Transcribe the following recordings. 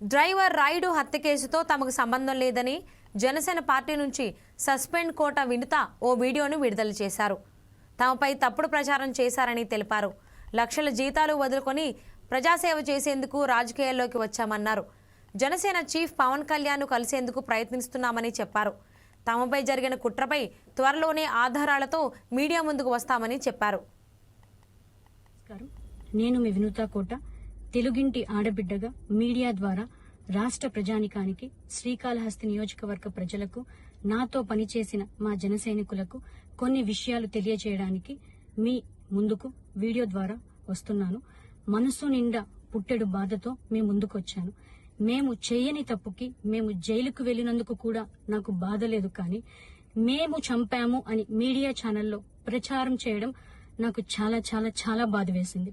Driver Rayudu హత్య కేసుతో తమకు సంబంధం లేదని జనసేన పార్టీ నుంచి సస్పెండ్ కోట వినుత ఓ వీడియోను విడుదల చేశారు. తమపై తప్పుడు ప్రచారం చేశారని తెలిపారు. లక్షల జీతాలు వదులుకొని ప్రజాసేవ చేసేందుకు రాజకీయాల్లోకి వచ్చామన్నారు. జనసేన చీఫ్ పవన్ కళ్యాణ్ కలిసేందుకు ప్రయత్నిస్తున్నామని చెప్పారు. తమపై జరిగిన కుట్రపై త్వరలోనే ఆధారాలతో మీడియా ముందుకు వస్తామని చెప్పారు. నేను మీ వినూత కోట. తెలుగింటి ఆడబిడ్డగా మీడియా ద్వారా రాష్ట్ర ప్రజానికానికి శ్రీకాళహస్తి నియోజకవర్గ ప్రజలకు నాతో పనిచేసిన మా జన సైనికులకు కొన్ని విషయాలు తెలియజేయడానికి మీ ముందుకు వీడియో ద్వారా వస్తున్నాను. మనసు నిండా పుట్టెడు బాధతో మీ ముందుకొచ్చాను. మేము చేయని తప్పుకి మేము జైలుకు వెళ్ళినందుకు కూడా నాకు బాధ లేదు కానీ మేము చంపాము అని మీడియా ఛానల్లో ప్రచారం చేయడం నాకు చాలా చాలా చాలా బాధ వేసింది.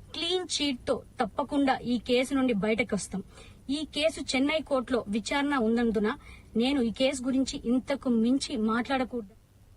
క్లీన్ చీట్తో తప్పకుండా ఈ కేసు నుండి బయటకు వస్తాం. ఈ కేసు చెన్నై కోర్టులో విచారణ ఉన్నందున నేను ఈ కేసు గురించి ఇంతకు మించి మాట్లాడకూడదు.